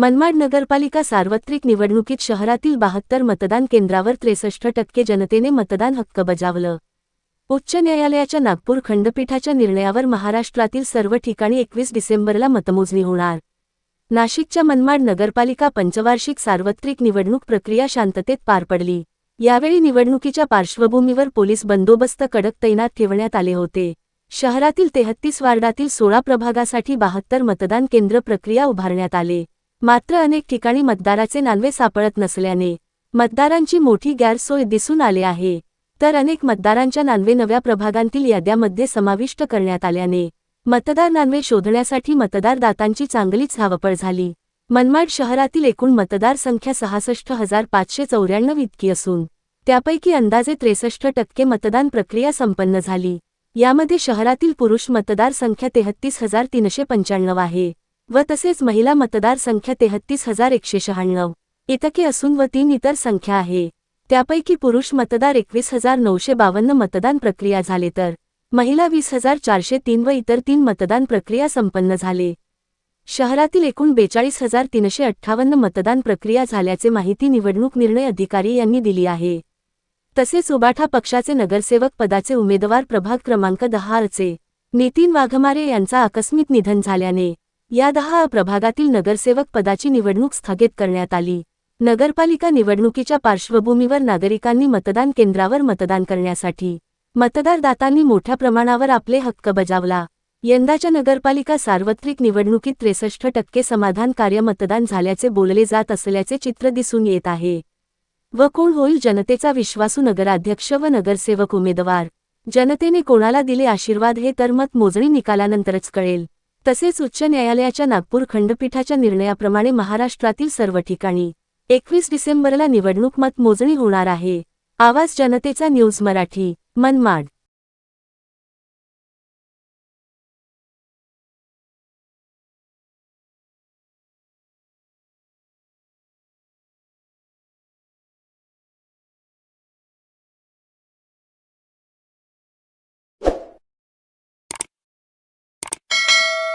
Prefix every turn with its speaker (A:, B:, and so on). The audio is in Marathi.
A: मनमाड नगरपालिका सार्वत्रिक निवडणुकीत शहरातील बहात्तर मतदान केंद्रावर त्रेसष्ट टक्के जनतेने मतदान हक्क बजावलं. उच्च न्यायालयाच्या नागपूर खंडपीठाच्या निर्णयावर महाराष्ट्रातील सर्व ठिकाणी एकवीस डिसेंबरला मतमोजणी होणार. नाशिकच्या मनमाड नगरपालिका पंचवार्षिक सार्वत्रिक निवडणूक प्रक्रिया शांततेत पार पडली. यावेळी निवडणुकीच्या पार्श्वभूमीवर पोलीस बंदोबस्त कडक तैनात ठेवण्यात आले होते. शहरातील तेहत्तीस वार्डातील सोळा प्रभागासाठी बहात्तर मतदान केंद्र प्रक्रिया उभारण्यात आले. मात्र अनेक ठिकाणी मतदाराचे नानवे सापडत नसल्याने मतदारांची मोठी गैरसोय दिसून आले आहे. तर अनेक मतदारांच्या नानवे नव्या प्रभागांतील याद्यामध्ये समाविष्ट करण्यात आल्याने मतदार नानवे शोधण्यासाठी मतदारदातांची चांगलीच धावपळ झाली. मनमाड शहरातील एकूण मतदार संख्या सहासष्ट हजार पाचशे चौऱ्याण्णव इतकी असून त्यापैकी अंदाजे त्रेसष्ट टक्के मतदान प्रक्रिया संपन्न झाली. यामध्ये शहरातील पुरुष मतदार संख्या तेहत्तीस हजार तीनशे पंच्याण्णव आहे. व तसेच महिला मतदार संख्या तेहत्तीस हजार एकशे शहाण्णव. इतके असून व तीन इतर संख्या आहे. त्यापैकी पुरुष मतदार एकवीस हजार नऊशे बावन्न मतदान प्रक्रिया झाले तर महिला वीस हजार चारशे तीन व इतर तीन मतदान प्रक्रिया संपन्न झाले. शहरातील एकूण बेचाळीस हजार तीनशे अठ्ठावन्न मतदान प्रक्रिया झाल्याचे माहिती निवडणूक निर्णय अधिकारी यांनी दिली आहे. तसेच उबाठा पक्षाचे नगरसेवक पदाचे उमेदवार प्रभाग क्रमांक दहाचे नितीन वाघमारे यांचा आकस्मिक निधन झाल्याने या दहा प्रभागातील नगरसेवक पदाची निवडणूक स्थगित करण्यात आली. नगरपालिका निवडणुकीच्या पार्श्वभूमीवर नागरिकांनी मतदान केंद्रावर मतदान करण्यासाठी मतदारदातांनी मोठ्या प्रमाणावर आपले हक्क बजावला. यंदाच्या नगरपालिका सार्वत्रिक निवडणुकीत त्रेसष्ट टक्के समाधानकार्य मतदान झाल्याचे बोलले जात असल्याचे चित्र दिसून येत आहे. व कोण होईल जनतेचा विश्वासू नगराध्यक्ष व नगरसेवक उमेदवार? जनतेने कोणाला दिले आशीर्वाद हे तर मत मोजणी निकालानंतरच कळेल. तसेच उच्च न्यायालयाच्या नागपूर खंडपीठाच्या निर्णयाप्रमाणे महाराष्ट्रातील सर्व ठिकाणी एकवीस डिसेंबरला निवडणूक मतमोजणी होणार आहे. आवाज जनतेचा न्यूज मराठी मनमाड.